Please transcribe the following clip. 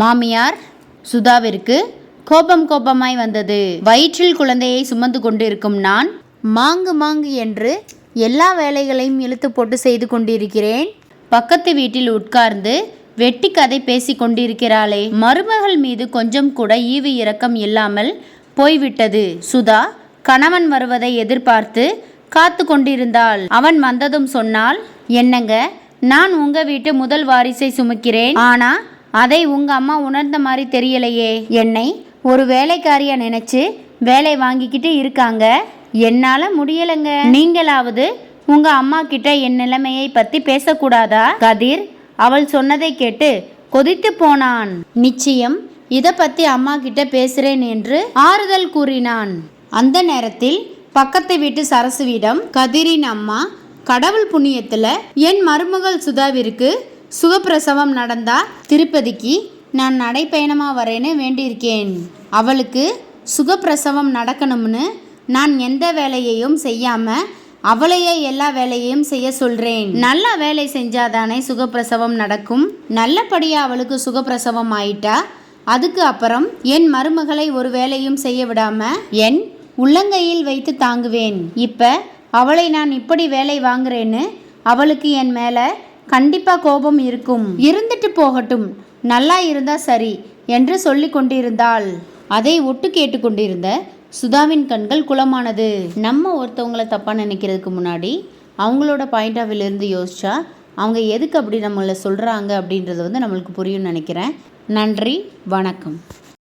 மாமியார் சுதாவிற்கு கோபம் கோபமாய் வந்தது. வயிற்றில் குழந்தையை சுமந்து கொண்டிருக்கும் நான் மாங்கு மாங்கு என்று எல்லா வேலைகளையும் இழுத்து போட்டு செய்து கொண்டிருக்கிறேன். பக்கத்து வீட்டில் உட்கார்ந்து வெட்டி கதை பேசி கொண்டிருக்கிறாளே. மருமகள் மீது கொஞ்சம் கூட ஈவு இரக்கம் இல்லாமல் போய்விட்டது. சுதா கணவன் வருவதை எதிர்பார்த்து காத்து கொண்டிருந்தாள். அவன் வந்ததும் சொன்னால் என்னங்க நான் உங்க வீட்டு முதல் வாரிசை சுமக்கிறேன். ஆனா அதை உங்க அம்மா உணர்ந்த மாதிரி தெரியலையே. என்னை ஒரு வேலைக்காரியா நினைச்சு வேலை வாங்கிக்கிட்டு இருக்காங்க. என்னால முடியலைங்க. நீங்களாவது உங்க அம்மா கிட்ட என் நிலைமையை பத்தி பேசக்கூடாதா? கதிர் அவள் சொன்னதை கேட்டு கொதித்து போனான். நிச்சயம் இதை பத்தி அம்மா கிட்ட பேசுறேன் என்று ஆறுதல் கூறினான். அந்த நேரத்தில் பக்கத்து வீட்டு சரசுவிடம் கதிரின் அம்மா கடவுள் புண்ணியத்துல என் மருமகள் சுதாவிற்கு சுகப்பிரசவம் நடந்தா திருப்பதிக்கு நான் நடைப்பயணமாக வரேன்னு வேண்டியிருக்கேன். அவளுக்கு சுகப்பிரசவம் நடக்கணும்னு நான் எந்த வேலையையும் செய்யாமல் அவளையே எல்லா வேலையையும் செய்ய சொல்கிறேன் நல்ல வேலை செஞ்சாதானே சுகப்பிரசவம் நடக்கும். நல்லபடியாக அவளுக்கு சுகப்பிரசவம் ஆயிட்டா அதுக்கு அப்புறம் என் மருமகளை ஒரு வேலையும் செய்ய விடாமல் என் உள்ளங்கையில் வைத்து தாங்குவேன். இப்போ அவளை நான் இப்படி வேலை வாங்குறேன்னு அவளுக்கு என் மேலே கண்டிப்பாக கோபம் இருக்கும். இருந்துட்டு போகட்டும். நல்லா இருந்தா சரி என்று சொல்லி கொண்டிருந்தாள். அதை ஒட்டு கேட்டுக்கொண்டிருந்த சுதாவின் கண்கள் குளமானது. நம்ம ஒருத்தவங்களை தப்பாக நினைக்கிறதுக்கு முன்னாடி அவங்களோட பாயிண்ட் ஆஃப் வியூலேருந்து யோசிச்சா அவங்க எதுக்கு அப்படி நம்மளை சொல்கிறாங்க அப்படின்றது வந்து நம்மளுக்கு புரியும்னு நினைக்கிறேன். நன்றி வணக்கம்.